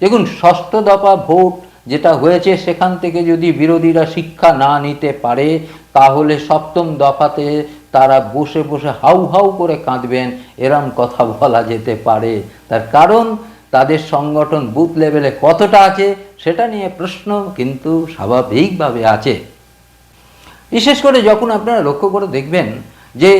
দেখুন, ষষ্ঠ দফা ভোট যেটা হয়েছে, সেখান থেকে যদি বিরোধীরা শিক্ষা না নিতে পারে, তাহলে সপ্তম দফাতে তারা বসে বসে হাউ হাউ করে কাঁদবেন, এরম কথা বলা যেতে পারে। তার কারণ, তাদের সংগঠন বুথ লেভেলে কতটা আছে, সেটা নিয়ে প্রশ্ন কিন্তু স্বাভাবিকভাবে আছে। বিশেষ করে যখন আপনারা লক্ষ্য করে দেখবেন যে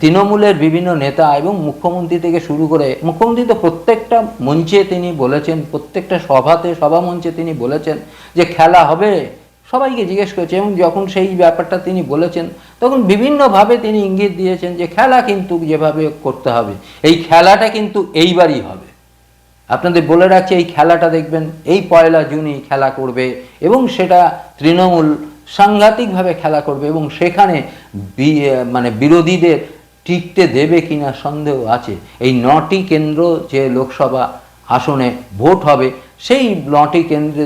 তৃণমূলের বিভিন্ন নেতা এবং মুখ্যমন্ত্রী থেকে শুরু করে, মুখ্যমন্ত্রী তো প্রত্যেকটা মঞ্চে তিনি বলেছেন, প্রত্যেকটা সভাতে, সভা মঞ্চে তিনি বলেছেন যে খেলা হবে। সবাইকে জিজ্ঞেস করেছে এবং যখন সেই ব্যাপারটা তিনি বলেছেন, তখন বিভিন্নভাবে তিনি ইঙ্গিত দিয়েছেন যে খেলা কিন্তু যেভাবে করতে হবে, এই খেলাটা কিন্তু এইবারই হবে। আপনাদের বলে রাখছি, এই খেলাটা দেখবেন, এই পয়লা জুনই খেলা করবে এবং সেটা তৃণমূল সাংঘাতিকভাবে খেলা করবে এবং সেখানে মানে বিরোধীদের টিকতে দেবে কিনা সন্দেহ আছে। এই নটি কেন্দ্র যে লোকসভা আসনে ভোট হবে, সেই নটি কেন্দ্রে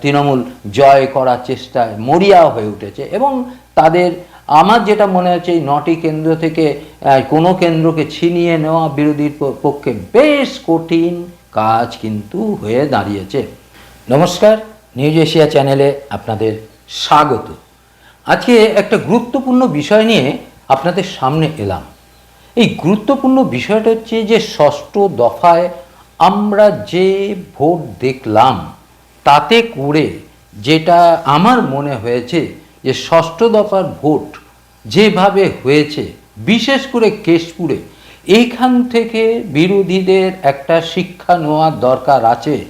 তৃণমূল জয় করার চেষ্টায় মরিয়া হয়ে উঠেছে এবং তাদের, আমার যেটা মনে হচ্ছে এই নটি কেন্দ্র থেকে কোনো কেন্দ্রকে ছিনিয়ে নেওয়া বিরোধীর পক্ষে বেশ কঠিন কাজ কিন্তু হয়ে দাঁড়িয়েছে। নমস্কার, নিউজ এশিয়া চ্যানেলে আপনাদের স্বাগত। আজকে একটা গুরুত্বপূর্ণ বিষয় নিয়ে আপনাদের সামনে এলাম। এই গুরুত্বপূর্ণ বিষয়টা হচ্ছে যে, ষষ্ঠ দফায় আমরা যে ভোট দেখলাম, তাতে করে যেটা আমার মনে হয়েছে যে, ষষ্ঠ দফার ভোট যেভাবে হয়েছে, বিশেষ করে কেশপুরে, এইখান থেকে বিরোধীদের একটা শিক্ষা নেওয়ার দরকার আছে।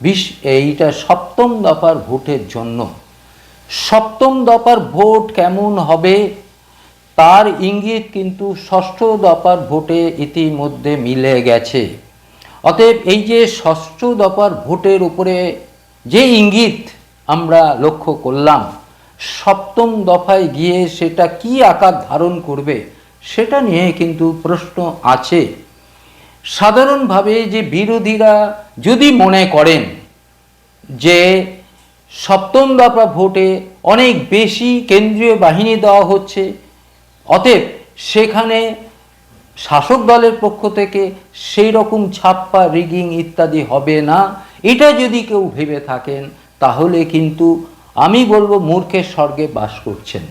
বিশ, এইটা সপ্তম দফার ভোটের জন্য। সপ্তম দফার ভোট কেমন হবে? তার ইঙ্গিত কিন্তু ষষ্ঠ দফার ভোটে ইতিমধ্যে মিলে গেছে। অতএব এই যে ষষ্ঠ দফার ভোটের উপরে যে ইঙ্গিত আমরা লক্ষ্য করলাম, সপ্তম দফায় গিয়ে সেটা কি আকার ধারণ করবে সেটা নিয়ে কিন্তু প্রশ্ন আছে। সাধারণভাবে যে বিরোধীরা যদি মনে করেন যে সপ্তম দফা ভোটে অনেক বেশি কেন্দ্রীয় বাহিনী দেওয়া হচ্ছে। অতএব সেখানে শাসক দলের পক্ষ থেকে সেই রকম ছাপ্পা, রিগিং ইত্যাদি হবে না। এটা যদি কেউ ভেবে থাকেন, তাহলে কিন্তু আমি বলব মূর্খের স্বর্গে বাস করছেন।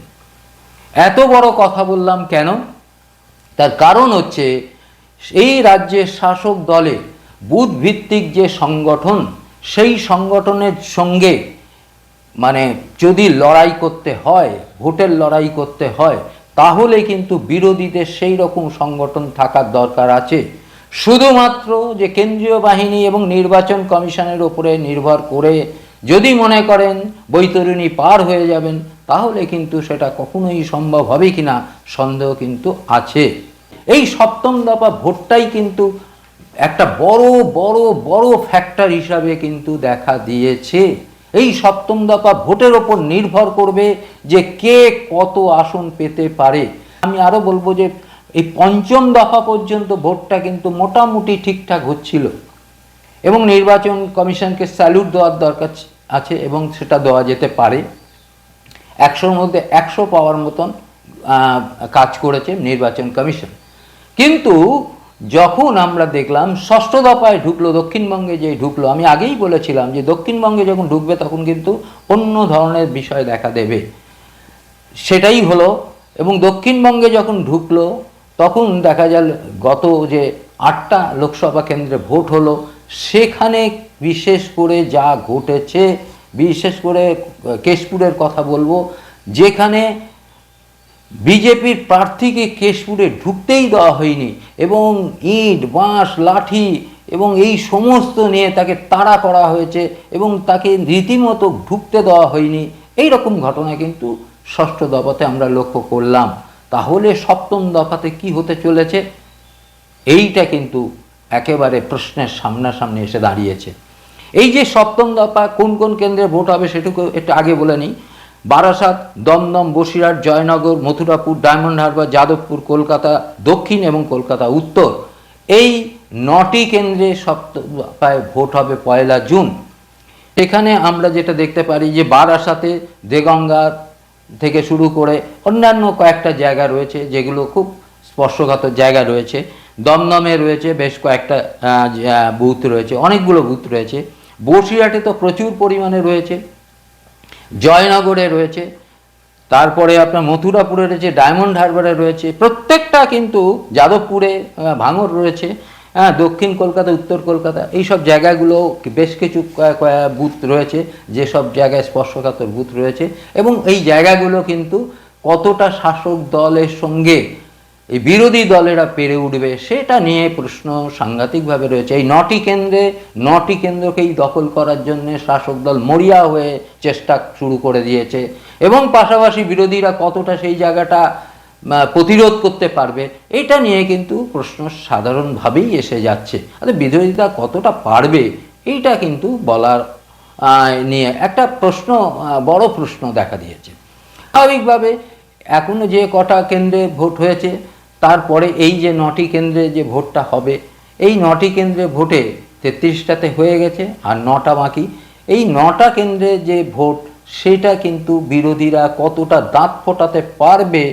এত বড় কথা বললাম কেন? তার কারণ হচ্ছে এই রাজ্যের শাসক দলে বুধভিত্তিক যে সংগঠন, সেই সংগঠনের সঙ্গে মানে যদি লড়াই করতে হয়, ভোটের লড়াই করতে হয়, তাহলে কিন্তু বিরোধীদের সেই রকম সংগঠন থাকার দরকার আছে। শুধুমাত্র যে কেন্দ্রীয় বাহিনী এবং নির্বাচন কমিশনের উপরে নির্ভর করে যদি মনে করেন বৈতরণী পার হয়ে যাবেন, তাহলে কিন্তু সেটা কখনোই সম্ভব হবে কি না সন্দেহ কিন্তু আছে। এই সপ্তম দফা ভোটটাই কিন্তু একটা বড় বড় বড় ফ্যাক্টর হিসাবে কিন্তু দেখা দিয়েছে। এই সপ্তম দফা ভোটের ওপর নির্ভর করবে যে কে কত আসন পেতে পারে। আমি আরও বলব যে এই পঞ্চম দফা পর্যন্ত ভোটটা কিন্তু মোটামুটি ঠিকঠাক হচ্ছিল। এবং নির্বাচন কমিশনকে স্যালুট দেওয়ার দরকার আছে এবং সেটা দেওয়া যেতে পারে। একশোর মধ্যে একশো পাওয়ার মতন কাজ করেছে নির্বাচন কমিশন। কিন্তু যখন আমরা দেখলাম ষষ্ঠ দফায় ঢুকলো, দক্ষিণবঙ্গে যে ঢুকলো, আমি আগেই বলেছিলাম যে দক্ষিণবঙ্গে যখন ঢুকবে তখন কিন্তু অন্য ধরনের বিষয় দেখা দেবে। সেটাই হলো, এবং দক্ষিণবঙ্গে যখন ঢুকলো, তখন দেখা যায় গত যে আটটা লোকসভা কেন্দ্রে ভোট হলো, সেখানে বিশেষ করে যা ঘটেছে, বিশেষ করে কেশপুরের কথা বলব, যেখানে বিজেপির প্রার্থীকে কেশপুরে ঢুকতেই দেওয়া হয়নি এবং ইট, বাঁশ, লাঠি এবং এই সমস্ত নিয়ে তাকে তাড়া করা হয়েছে এবং তাকে রীতিমতো ঢুকতে দেওয়া হয়নি। এই রকম ঘটনা কিন্তু ষষ্ঠ দফাতে আমরা লক্ষ্য করলাম। তাহলে সপ্তম দফাতে কি হতে চলেছে? এইটা কিন্তু একেবারে প্রশ্নের সামনাসামনি এসে দাঁড়িয়েছে। এই যে সপ্তম দফা কোন কোন কেন্দ্রে ভোট হবে সেটুকু একটু আগে বলে নিই। বারাসাত, দমদম, বসিরহাট, জয়নগর, মথুরাপুর, ডায়মন্ড হারবার, যাদবপুর, কলকাতা, দক্ষিণ এবং কলকাতা উত্তর। এই নটি কেন্দ্রে দফায় ভোট হবে পয়লা জুন। এখানে আমরা যেটা দেখতে পারি যে বারাসাতে দেগঙ্গা থেকে শুরু করে অন্যান্য কয়েকটা জায়গা রয়েছে যেগুলো খুব স্পর্শকাতর জায়গা রয়েছে। দমদমে রয়েছে বেশ কয়েকটা বুথ রয়েছে, অনেকগুলো বুথ রয়েছে। বসিরহাটে তো প্রচুর পরিমাণে রয়েছে। জয়নগরে রয়েছে, তারপরে আপনার মথুরাপুরে রয়েছে ডায়মন্ড হারবারে রয়েছে, প্রত্যেকটা কিন্তু যাদবপুরে ভাঙর রয়েছে হ্যাঁ দক্ষিণ কলকাতা, উত্তর কলকাতা এই সব জায়গাগুলো বেশ কিছু বুথ রয়েছে, যেসব জায়গায় স্পর্শকাতর বুথ রয়েছে, এবং এই জায়গাগুলো কিন্তু কতটা শাসক দলের সঙ্গে এই বিরোধী দলেরা পেরে উঠবে সেটা নিয়ে প্রশ্ন সাংঘাতিকভাবে রয়েছে। এই নটি কেন্দ্রে, নটি কেন্দ্রকেই দখল করার জন্য শাসক দল মরিয়া হয়ে চেষ্টা শুরু করে দিয়েছে। এবং পাশাপাশি বিরোধীরা কতটা সেই জায়গাটা প্রতিরোধ করতে পারবে, এটা নিয়ে কিন্তু প্রশ্ন সাধারণভাবেই এসে যাচ্ছে। আরে বিরোধীরা কতটা পারবে, এইটা কিন্তু বলার নিয়ে একটা প্রশ্ন বড় প্রশ্ন দেখা দিয়েছে। স্বাভাবিকভাবে এখনও যে কটা কেন্দ্রে ভোট হয়েছে তারপরে এই যে নটি কেন্দ্রে যে ভোটটা হবে, এই নটি কেন্দ্রে ভোটে তেত্রিশটাতে হয়ে গেছে আর নটা বাকি। এই নটা কেন্দ্রে যে ভোট, সেটা কিন্তু বিরোধীরা কতটা দাঁত ফোটাতে পারবে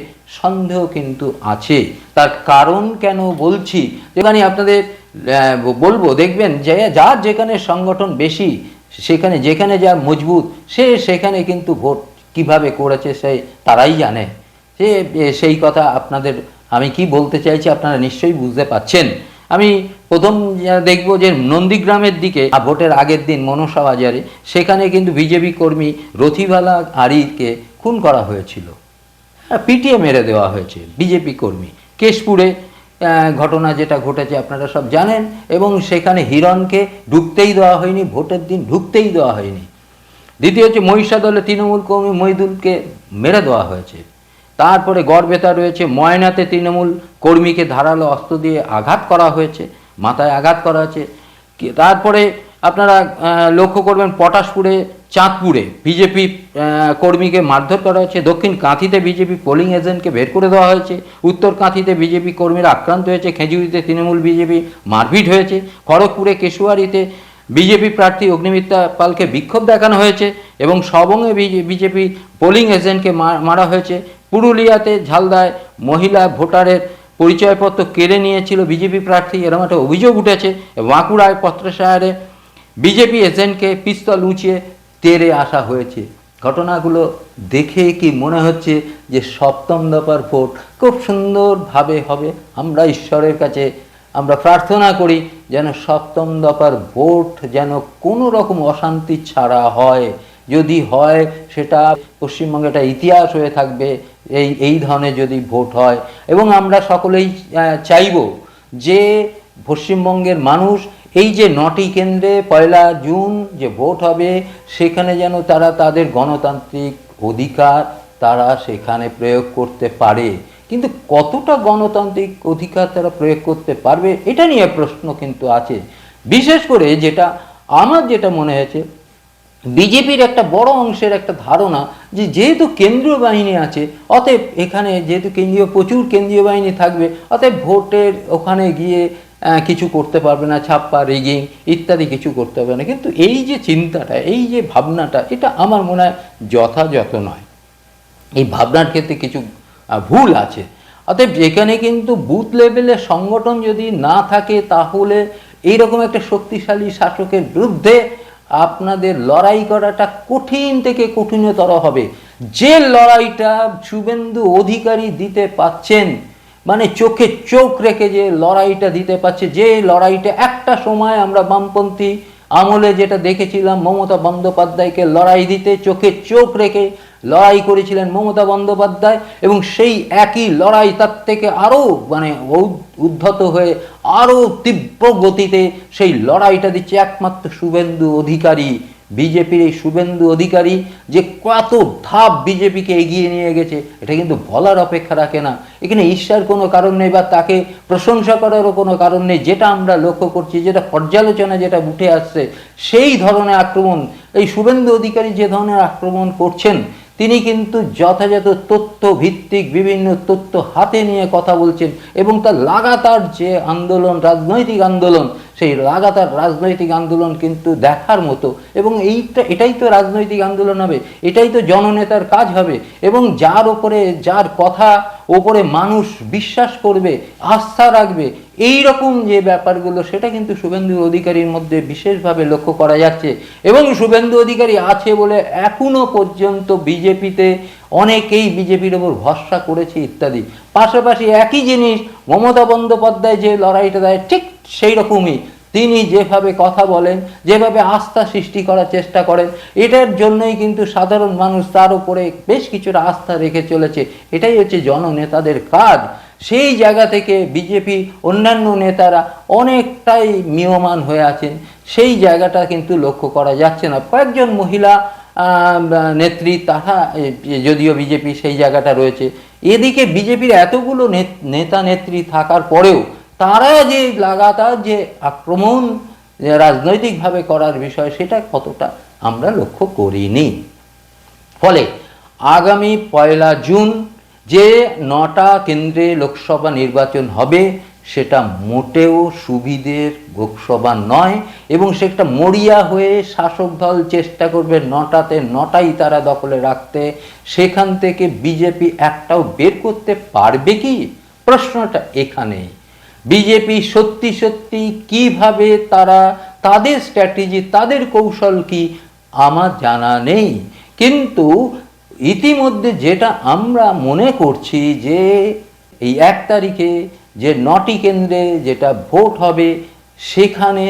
সন্দেহ কিন্তু আছে। তার কারণ কেন বলছি? যেখানে আপনাদের বলব, দেখবেন যে যার যেখানে সংগঠন বেশি, সেখানে যেখানে যা মজবুত, সে সেখানে কিন্তু ভোট কীভাবে করেছে সে তারাই জানে। সে সেই কথা আপনাদের আমি কি বলতে চাইছি আপনারা নিশ্চয়ই বুঝতে পাচ্ছেন। আমি প্রথম দেখব যে নন্দীগ্রামের দিকে ভোটের আগের দিন মনসা বাজারে, সেখানে কিন্তু বিজেপি কর্মী রথিবালা আরিকে খুন করা হয়েছিল। পিটিএ মেরে দেওয়া হয়েছে বিজেপি কর্মী। কেশপুরে ঘটনা যেটা ঘটেছে আপনারা সব জানেন এবং সেখানে হিরণকে ঢুকতেই দেওয়া হয়নি, ভোটের দিন ঢুকতেই দেওয়া হয়নি। দ্বিতীয় হচ্ছে মহিষাদলে তৃণমূল কর্মী মহিদুলকে মেরে দেওয়া হয়েছে। তারপরে গড়বেতা রয়েছে, ময়নাতে তৃণমূল কর্মীকে ধারালো অস্ত্র দিয়ে আঘাত করা হয়েছে, মাথায় আঘাত করা হয়েছে। তারপরে আপনারা লক্ষ্য করবেন পটাশপুরে, চাঁদপুরে বিজেপি কর্মীকে মারধর করা হয়েছে, দক্ষিণ কাঁথিতে বিজেপি পোলিং এজেন্টকে বের করে দেওয়া হয়েছে, উত্তর কাঁথিতে বিজেপি কর্মীরা আক্রান্ত হয়েছে, খেজুরিতে তৃণমূল বিজেপি মারপিট হয়েছে, খড়গপুরে, কেশুয়ারিতে বিজেপি প্রার্থী অগ্নিমিত্রা পালকে বিক্ষোভ দেখানো হয়েছে এবং সবঙ্গে বিজেপি পোলিং এজেন্টকে মারা হয়েছে। পুরুলিয়াতে ঝালদায় মহিলা ভোটারের পরিচয়পত্র কেড়ে নিয়েছিল বিজেপি প্রার্থী। এরকম একটা অভিযোগ উঠেছে। বাঁকুড়ায় পত্রসাহারে বিজেপি এজেন্টকে পিস্তল উঁচিয়ে তেরে আসা হয়েছে। ঘটনাগুলো দেখে কি মনে হচ্ছে যে সপ্তম দফার ভোট খুব সুন্দরভাবে হবে। আমরা ঈশ্বরের কাছে আমরা প্রার্থনা করি যেন সপ্তম দফার ভোট যেন কোনো রকম অশান্তি ছাড়া হয়। যদি হয়, সেটা পশ্চিমবঙ্গে একটা ইতিহাস হয়ে থাকবে, এই এই ধরনের যদি ভোট হয়। এবং আমরা সকলেই চাইব যে পশ্চিমবঙ্গের মানুষ এই যে নটি কেন্দ্রে পয়লা জুন যে ভোট হবে, সেখানে যেন তারা তাদের গণতান্ত্রিক অধিকার তারা সেখানে প্রয়োগ করতে পারে। কিন্তু কতটা গণতান্ত্রিক অধিকার তারা প্রয়োগ করতে পারবে, এটা নিয়ে প্রশ্ন কিন্তু আছে। বিশেষ করে যেটা, আমার যেটা মনে হয়েছে বিজেপির একটা বড় অংশের একটা ধারণা যে যেহেতু কেন্দ্রীয় বাহিনী আছে, অতএব এখানে যেহেতু কেন্দ্রীয়, প্রচুর কেন্দ্রীয় বাহিনী থাকবে, অতএব ভোটের ওখানে গিয়ে কিছু করতে পারবে না, ছাপ্পা, রিগিং ইত্যাদি কিছু করতে পারবে না। কিন্তু এই যে চিন্তাটা, এই যে ভাবনাটা, এটা আমার মনে হয় যথাযথ নয়। এই ভাবনার ক্ষেত্রে কিছু ভুল আছে। অতএব যেখানে কিন্তু বুথ লেভেলে সংগঠন যদি না থাকে, তাহলে এইরকম একটা শক্তিশালী শাসকের বিরুদ্ধে আপনাদের লড়াই করাটা কঠিন থেকে কঠিনতর হবে। যে লড়াইটা শুভেন্দু অধিকারী দিতে পাচ্ছেন মানে চোখে চোখ রেখে যে লড়াইটা দিতে পারছে যে লড়াইটা একটা সময় আমরা বামপন্থী আমলে যেটা দেখেছিলাম, মমতা বন্দ্যোপাধ্যায়কে লড়াই দিতে চোখে চোখ রেখে লড়াই করেছিলেন মমতা বন্দ্যোপাধ্যায় এবং সেই একই লড়াই তার থেকে আরও মানে উদ্ধত হয়ে আরও তীব্র গতিতে সেই লড়াইটা দিচ্ছে একমাত্র শুভেন্দু অধিকারী। বিজেপির এই শুভেন্দু অধিকারী যে কত ধাপ বিজেপিকে এগিয়ে নিয়ে গেছে, এটা কিন্তু বলার অপেক্ষা রাখে না। এখানে ঈর্ষার কোনো কারণ নেই বা তাকে প্রশংসা করারও কোনো কারণ নেই। যেটা আমরা লক্ষ্য করছি, যেটা পর্যালোচনা যেটা উঠে আসছে, সেই ধরনের আক্রমণ, এই শুভেন্দু অধিকারী যে ধরনের আক্রমণ করছেন তিনি কিন্তু যথাযথ তথ্য ভিত্তিক বিভিন্ন তথ্য হাতে নিয়ে কথা বলছেন এবং তার লাগাতার যে আন্দোলন, রাজনৈতিক আন্দোলন সেই লাগাতার রাজনৈতিক আন্দোলন কিন্তু দেখার মতো এবং এইটা, এটাই তো রাজনৈতিক আন্দোলন হবে, এটাই তো জননেতার কাজ হবে এবং যার ওপরে, যার কথা ওপরে মানুষ বিশ্বাস করবে, আস্থা রাখবে এই রকম যে ব্যাপারগুলো, সেটা কিন্তু শুভেন্দু অধিকারীর মধ্যে বিশেষভাবে লক্ষ্য করা যাচ্ছে এবং শুভেন্দু অধিকারী আছে বলে এখনও পর্যন্ত বিজেপিতে অনেকেই বিজেপির ওপর ভরসা করেছে ইত্যাদি। পাশাপাশি একই জিনিস, মমতা বন্দ্যোপাধ্যায় যে লড়াইটা দেয়, ঠিক সেই রকমই। তিনি যেভাবে কথা বলেন, যেভাবে আস্থা সৃষ্টি করার চেষ্টা করেন, এটার জন্যই কিন্তু সাধারণ মানুষ তার উপরে বেশ কিছুটা আস্থা রেখে চলেছে। এটাই হচ্ছে জননেতাদের কাজ। সেই জায়গা থেকে বিজেপি, অন্যান্য নেতারা অনেকটাই মিয়মান হয়ে আছেন। সেই জায়গাটা কিন্তু লক্ষ্য করা যাচ্ছে না। কয়েকজন মহিলা নেত্রী তারা যদিও বিজেপি সেই জায়গাটা রয়েছে। এদিকে বিজেপির এতগুলো নেতা নেত্রী থাকার পরেও তারা যে লাগাতার যে আক্রমণ রাজনৈতিকভাবে করার বিষয়, সেটা কতটা আমরা লক্ষ্য করিনি। ফলে আগামী পয়লা জুন যে নটা কেন্দ্রে লোকসভা নির্বাচন হবে সেটা মোটেও সুবিধের লোকসভা নয় এবং সেটা মরিয়া হয়ে শাসক দল চেষ্টা করবে নটাতে নটাই তারা দখলে রাখতে, সেখান থেকে বিজেপি একটাও বের করতে পারবে কি? প্রশ্নটা এখানেই। বিজেপি সত্যি সত্যি কীভাবে তারা, তাদের স্ট্র্যাটেজি, তাদের কৌশল কি, আমার জানা নেই। কিন্তু ইতিমধ্যে যেটা আমরা মনে করছি যে এই এক তারিখে যে নটি কেন্দ্রে যেটা ভোট হবে, সেখানে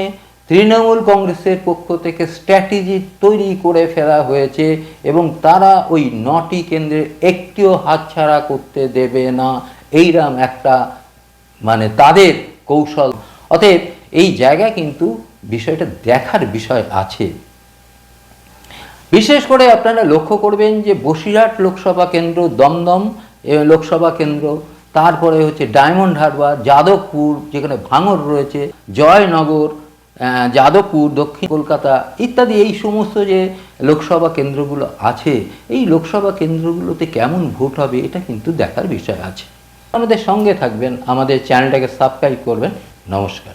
তৃণমূল কংগ্রেসের পক্ষ থেকে স্ট্র্যাটেজি তৈরি করে ফেলা হয়েছে এবং তারা ওই নটি কেন্দ্রে একটিও হাতছাড়া করতে দেবে না। এইরকম একটা মানে তাদের কৌশল। অতএব এই জায়গায় কিন্তু বিষয়টা দেখার বিষয় আছে। বিশেষ করে আপনারা লক্ষ্য করবেন যে বসিরহাট লোকসভা কেন্দ্র দমদম লোকসভা কেন্দ্র তারপরে হচ্ছে ডায়মন্ড হারবার, যাদবপুর, যেখানে ভাঙর রয়েছে, জয়নগর যাদবপুর, দক্ষিণ কলকাতা ইত্যাদি, এই সমস্ত যে লোকসভা কেন্দ্রগুলো আছে, এই লোকসভা কেন্দ্রগুলোতে কেমন ভোট হবে এটা কিন্তু দেখার বিষয় আছে। আমাদের সঙ্গে থাকবেন, আমাদের চ্যানেলটাকে সাবস্ক্রাইব করবেন। নমস্কার।